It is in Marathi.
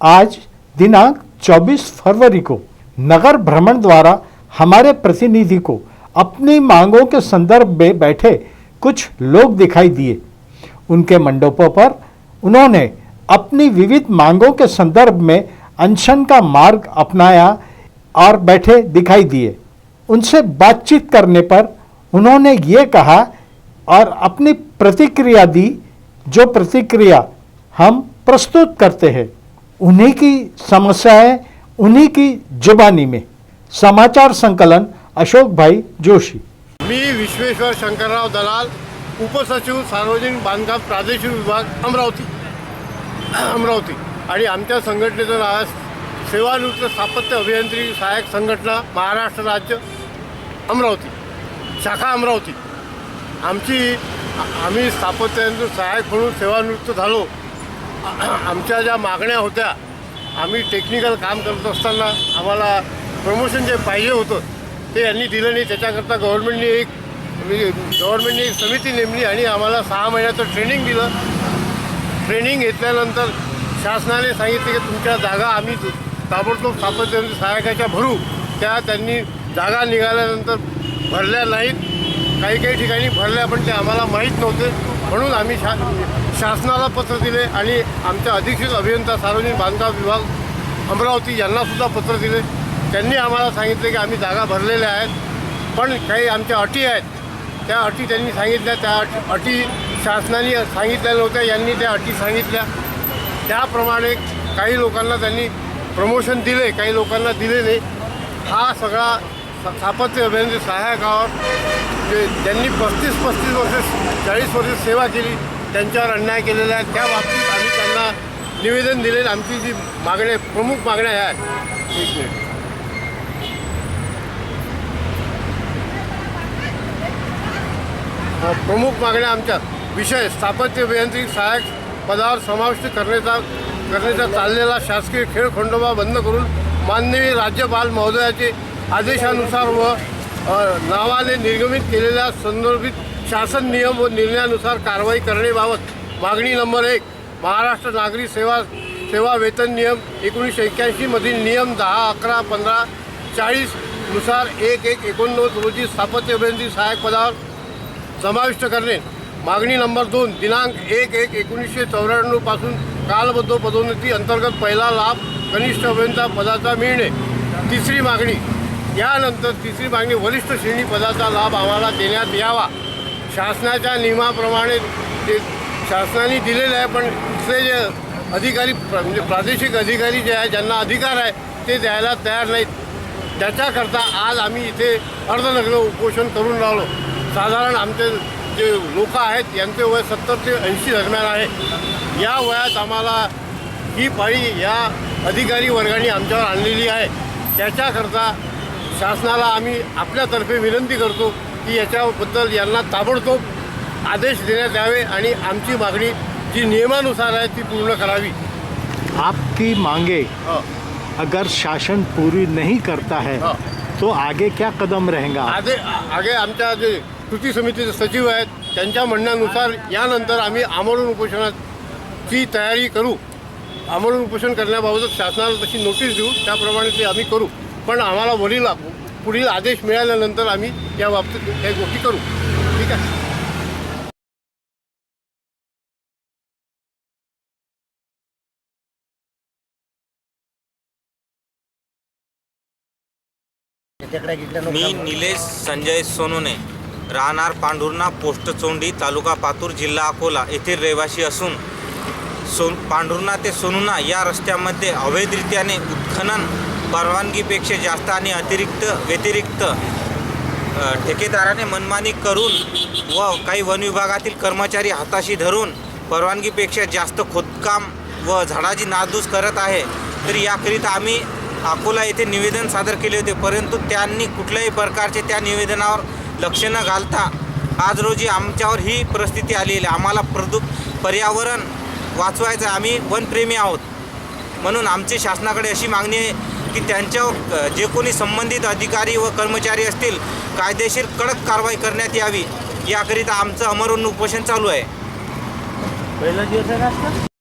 आज दिनांक 24 फरवरी को नगर भ्रमण द्वारा हमारे प्रतिनिधि को अपनी मांगों के संदर्भ में बैठे कुछ लोग दिखाई दिए। उनके मंडपों पर उन्होंने अपनी विविध मांगों के संदर्भ में अनशन का मार्ग अपनाया और बैठे दिखाई दिए। उनसे बातचीत करने पर उन्होंने ये कहा और अपनी प्रतिक्रिया दी, जो प्रतिक्रिया हम प्रस्तुत करते हैं। उन्हीं की समस्याएं उन्हीं की जुबानी में। समाचार संकलन अशोक भाई जोशी। मी विश्वेश्वर शंकरराव दलाल उपसचिव सार्वजनिक बांधकाम प्रादेशिक विभाग अमरावती. अमरावती. आणि आमच्या संघटनेचं नाव आहे सेवानिवृत्त स्थापत्य अभियांत्रिकी सहाय्यक संघटना महाराष्ट्र राज्य अमरावती. शाखा अमरावती. आमची आम्ही स्थापत्य सहाय्यक म्हणून सेवानिवृत्त झालो. आमच्या ज्या मागण्या होत्या आम्ही टेक्निकल काम करत असताना आम्हाला प्रमोशन जे पाहिजे होतं ते यांनी दिलं नाही. त्याच्याकरता गव्हर्नमेंटने एक म्हणजे गव्हर्नमेंटने एक समिती नेमली आणि आम्हाला सहा महिन्याचं ट्रेनिंग दिलं. ट्रेनिंग घेतल्यानंतर शासनाने सांगितले की तुमच्या जागा आम्ही ताबडतोब सातत्याने सहायकाच्या भरू. त्या त्यांनी जागा निघाल्यानंतर भरल्या नाहीत. काही काही ठिकाणी भरल्या पण ते आम्हाला माहीत नव्हते. म्हणून आम्ही शा शासनाला पत्र दिले आणि आमच्या अधीक्षित अभियंता सार्वजनिक बांधकाम विभाग अमरावती यांनासुद्धा पत्र दिले. त्यांनी आम्हाला सांगितले की आम्ही जागा भरलेल्या आहेत पण काही आमच्या अटी आहेत. त्या अटी त्यांनी सांगितल्या त्या अटी शासनाने सांगितल्या नव्हत्या यांनी त्या अटी सांगितल्या. त्याप्रमाणे काही लोकांना त्यांनी प्रमोशन दिले काही लोकांना दिले नाही. हा सगळा स- स्थापत्य अभियंते सहाय्यकावर जे ज्यांनी पस्तीस पस्तीस वर्ष चाळीस वर्ष सेवा केली त्यांच्यावर अन्याय केलेला आहे. त्या बाबतीत आम्ही त्यांना निवेदन दिले आमची जी मागण्या प्रमुख मागण्या ह्या आहेत. एक मिनिट. प्रमुख मागण्या आमच्या. विषय स्थापत्य अभियांत्रिकी सहाय्यक पदावर समाविष्ट करण्याचा करण्याचा चाललेला शासकीय खेळ खंडोबा बंद करून माननीय राज्यपाल महोदयाचे आदेशानुसार व नावाने निर्गमित केलेल्या संदर्भित शासन नियम व निर्णयानुसार कारवाई करण्याबाबत मागणी नंबर एक महाराष्ट्र नागरी सेवा सेवा वेतन नियम एकोणीसशे एक्क्याऐंशीमधील नियम दहा अकरा पंधरा चाळीसनुसार एक एक एकोणनव्वद रोजी स्थापत्य अभियांत्रिकी सहाय्यक पदावर समाविष्ट करणे. मागणी नंबर दोन दिनांक एक एक एकोणीसशे चौऱ्याण्णवपासून कालबद्ध पदोन्नती अंतर्गत पहिला लाभ कनिष्ठ अभियंता पदाचा मिळणे. तिसरी मागणी यानंतर तिसरी मागणी वरिष्ठ श्रेणी पदाचा लाभ आम्हाला देण्यात यावा. शासनाच्या नियमाप्रमाणे ते शासनाने दिलेलं आहे पण तिथले जे अधिकारी प्र- म्हणजे प्रादेशिक अधिकारी जे आहे ज्यांना अधिकार आहे ते द्यायला तयार नाहीत. त्याच्याकरता आज आम्ही इथे अर्धनग्न उपोषण करून राहिलो. साधारण आमचे जे लोक आहेत यांचे वय सत्तर ते ऐंशी दरम्यान आहे. या वयात आम्हाला ही पाळी या अधिकारी वर्गाने आमच्यावर आणलेली आहे. त्याच्याकरता शासनाला आम्ही आपल्यातर्फे विनंती करतो की याच्याबद्दल यांना ताबडतोब आदेश देण्यात यावे आणि आमची मागणी जी नियमानुसार आहे ती पूर्ण करावी. आपकी मांगे अगर शासन पूरी नहीं करता है हाँ। तो आगे क्या कदम रहेगा? आगे आगे आमच्या जे कृती समितीचे सचिव आहेत त्यांच्या म्हणण्यानुसार यानंतर आम्ही आमरण उपोषणाची तयारी करू. आमरण उपोषण करण्याबाबत शासनाला तशी नोटीस देऊ त्याप्रमाणे ते आम्ही करू. पण आम्हाला वरील पुढील आदेश मिळाल्यानंतर आम्ही या बाबतीत काही गोष्टी करू. ठीक आहे? मी निलेश संजय सोनोने राहणार पांढुर्णा पोस्ट चोंडी तालुका पातूर जिल्हा अकोला येथील रहिवासी असून सोन पांढुर्णा ते सोनुना या रस्त्यामध्ये अवैधरित्याने उत्खनन परवानगीपेक्षा जास्त आणि अतिरिक्त व्यतिरिक्त ठेकेदाराने मनमानी करून व काही वन विभागातील कर्मचारी हाताशी धरून परवानगीपेक्षा जास्त खोदकाम व झाडाची नादूस करत आहे. तर याकरिता आम्ही अकोला येथे निवेदन सादर केले होते परंतु त्यांनी कुठल्याही प्रकारचे त्या निवेदनावर लक्ष न घालता आज रोजी आमच्यावर ही परिस्थिती आलेली आहे. आम्हाला प्रदू पर्यावरण वाचवायचं आम्ही वनप्रेमी आहोत. म्हणून आमची शासनाकडे अशी मागणी आहे. की त्यांच्यावर जे कोणी संबंधित अधिकारी व कर्मचारी असतील कायदेशीर कडक कारवाई करण्यात यावी याकरिता आमचं अमरून उपोषण चालू आहे. पहिला दिवस आहे